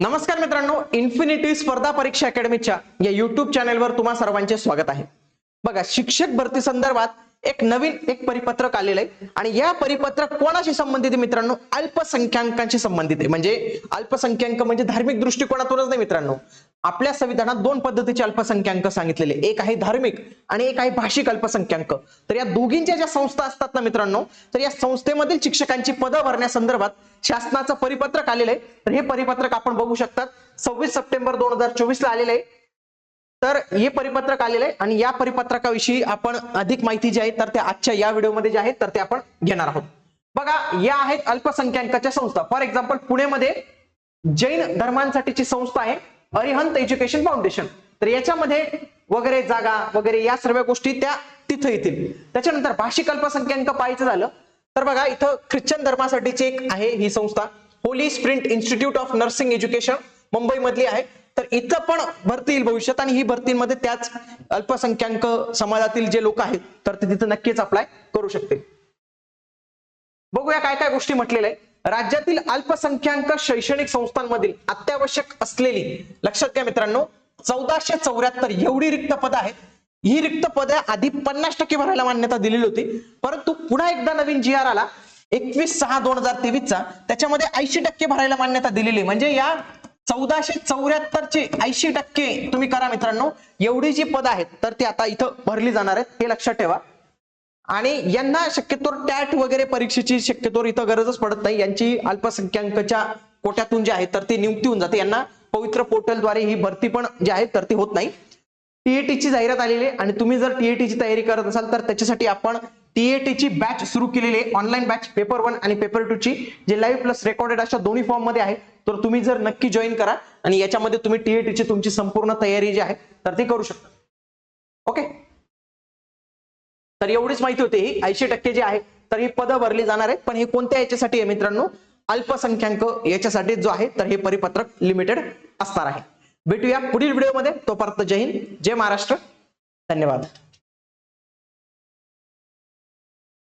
नमस्कार मित्रांनो इन्फिनिटी स्पर्धा परीक्षा अकॅडमीच्या या युट्यूब चॅनेलवर तुम्हा सर्वांचे स्वागत आहे. बघा शिक्षक भरती संदर्भात एक नवीन एक परिपत्रक आलेलं आहे आणि या परिपत्रक कोणाशी संबंधित आहे मित्रांनो? अल्पसंख्याकांशी संबंधित आहे. म्हणजे अल्पसंख्याक म्हणजे धार्मिक दृष्टिकोनातूनच नाही मित्रांनो. आपल्या संविधानात दोन पद्धतीचे अल्पसंख्याक सांगितलेले. एक आहे धार्मिक आणि एक आहे भाषिक अल्पसंख्याक. तर या दोघींच्या ज्या संस्था असतात ना मित्रांनो तर या संस्थेमधील शिक्षकांची पदं भरण्यासंदर्भात शासनाचं परिपत्रक आलेलं आहे तर हे परिपत्रक आपण बघू शकतात. सव्वीस सप्टेंबर दोन हजार चोवीस ला आलेलं आहे तर हे परिपत्रक आलेलं आहे आणि या परिपत्रकाविषयी आपण अधिक माहिती जी आहे तर त्या आजच्या या व्हिडिओमध्ये जे आहे तर ते आपण घेणार आहोत. बघा या आहेत अल्पसंख्याकाच्या संस्था. फॉर एक्झाम्पल पुणेमध्ये जैन धर्मांसाठीची संस्था आहे अरिहंत एज्युकेशन फाउंडेशन. तर याच्यामध्ये वगैरे जागा वगैरे या सर्व गोष्टी त्या तिथं येतील. त्याच्यानंतर भाषिक अल्पसंख्याक पाहायचं झालं तर बघा इथं ख्रिश्चन धर्मासाठीची एक आहे ही संस्था. Holy spirit institute of nursing education Mumbai मधली आहे. तर इथं पण भरती येईल भविष्यात आणि ही भरतीमध्ये त्याच अल्पसंख्याक समाजातील जे लोक आहेत तर ते तिथं नक्कीच अप्लाय करू शकतील. बघूया काय काय गोष्टी म्हटलेल्या आहे राज्यातील अल्पसंख्याक शैक्षणिक संस्थांमधील अत्यावश्यक असलेली लक्षात घ्या मित्रांनो चौदाशे चौऱ्याहत्तर एवढी रिक्त पद आहेत. ही रिक्त पद आधी पन्नास टक्के भरायला मान्यता दिलेली होती. परंतु पुन्हा एकदा नवीन जी आर आला एकवीस सहा दोन हजार तेवीसचा त्याच्यामध्ये ऐंशी टक्के भरायला मान्यता दिलेली आहे. म्हणजे या चौदाशे चौऱ्याहत्तरचे ऐंशी टक्के तुम्ही करा मित्रांनो. एवढी जी पद आहेत तर ती आता इथं भरली जाणार आहेत हे लक्षात ठेवा. आणि यांना शक्यतो टॅट वगैरे परीक्षेची शक्यतो इथं गरजच पडत नाही. यांची अल्पसंख्याकाच्या कोट्यातून जे आहे तर ती नियुक्ती होऊन जाते. यांना पवित्र पोर्टलद्वारे ही भरती पण जी आहे तर ती होत नाही. टीएटीची जाहिरात आलेली आहे. आणि तुम्ही जर टीएटीची तयारी करत असाल तर त्याच्यासाठी आपण टीएटी ची बॅच सुरू केलेली आहे. ऑनलाईन बॅच पेपर वन आणि पेपर टू ची जे लाईव्ह प्लस रेकॉर्डेड अशा दोन्ही फॉर्ममध्ये आहे. तर तुम्ही जर नक्की जॉईन करा आणि याच्यामध्ये तुम्ही टीएटी ची तुमची संपूर्ण तयारी जी आहे तर ती करू शकता. ओके तर एवढीच माहिती होती ही. ऐंशी टक्के जे आहे तर ही पदं भरली जाणार आहेत पण हे कोणत्या याच्यासाठी आहे मित्रांनो? अल्पसंख्याक याच्यासाठी जो आहे तर हे परिपत्रक लिमिटेड असणार आहे. भेटूया पुढील व्हिडिओमध्ये तोपर्यंत जय हिंद जय महाराष्ट्र. धन्यवाद.